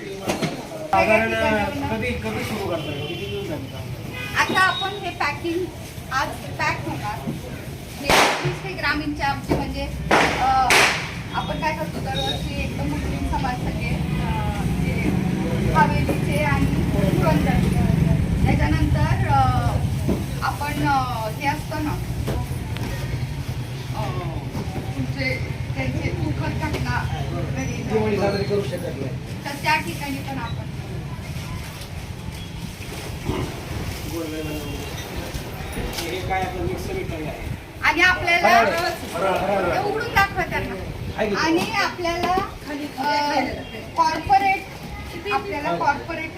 साधारण कधी कधी सुरू करताय किती दिवस झाले काम? आता आपण हे पॅकिंग आज पॅक होणार हे वीस आमचे म्हणजे अं, आपण काय करतो दरवर्षी एकदम मुस्लिम समाज सगळे हवेलीचे आणि त्याच्यानंतर आपण हे असतं ना तुमचे त्यांचे दुःखद घटना घरी दिवाळी साजरी करू शकत नाही तर त्या ठिकाणी पण आपण हे आणि आपल्याला उघडून दाखवा त्यांना? आणि आपल्याला कॉर्पोरेट आपल्याला कॉर्पोरेट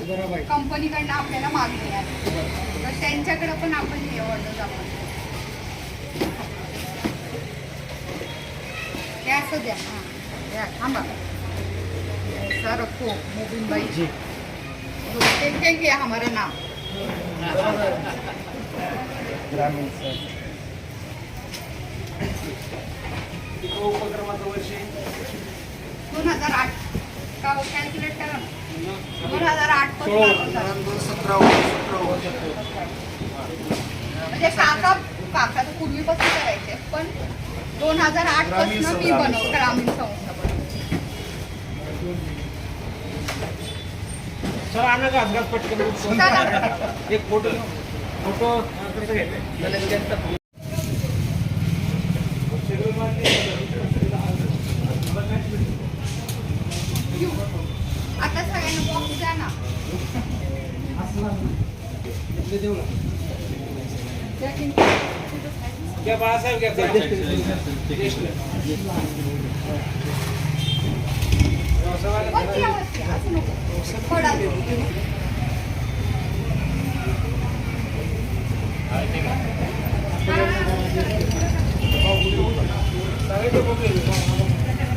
बरोबर. कंपनीकडनं आपल्याला मागणी आहे. तर त्यांच्याकडे पण आपण हे ऑर्डर आपण ते असं द्या. हां. द्या थांबा. ऐसा रखो मोबिन भाई जी. देखेंगे हमारा नाम ग्रामीण सर. तो उपक्रमाचं वर्षी? दोन हजार आठ. का कॅल्क्युलेट करा ना. दोन हजार आठ सतरा म्हणजे काका काका तर पूर्वीपासून करायचे पण दोन हजार आठपासून मी संस्था. बनव ग्रामीण संस्था. सर आणा का घास पटकन. एक फोटो फोटो. द्या ना देऊ ना द्या की. घ्या बाळासाहेब घ्या.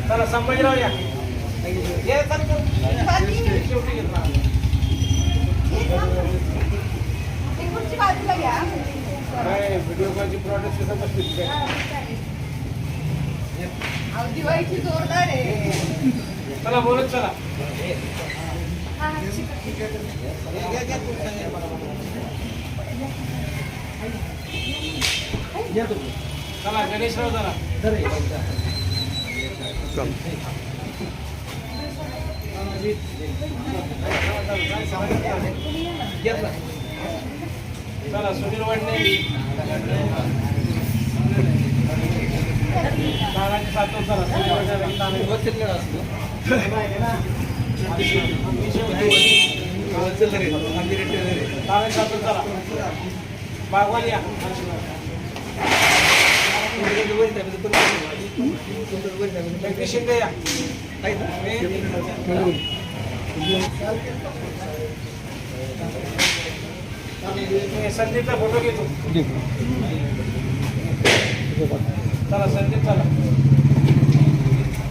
चला संभाजीराव या दिवाळीची जोरदार आहे चला बोलत चला हा, चला चला सुनील वाडणे. चला. बागवान या. फोटो घेतो चला संदीप चला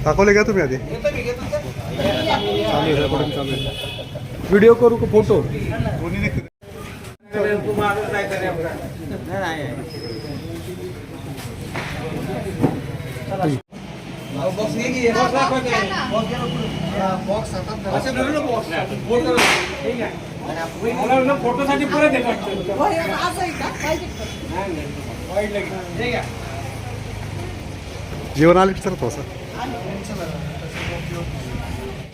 दाखवले का तुम्ही आधी? घेतो मी घेतो व्हिडिओ करू का फोटो? तू माझं नाही करे आपला बॉक्स घे की हा, बॉक्स box घ्या ना. फोटोसाठी परत जेवण आले सर थोडंसं.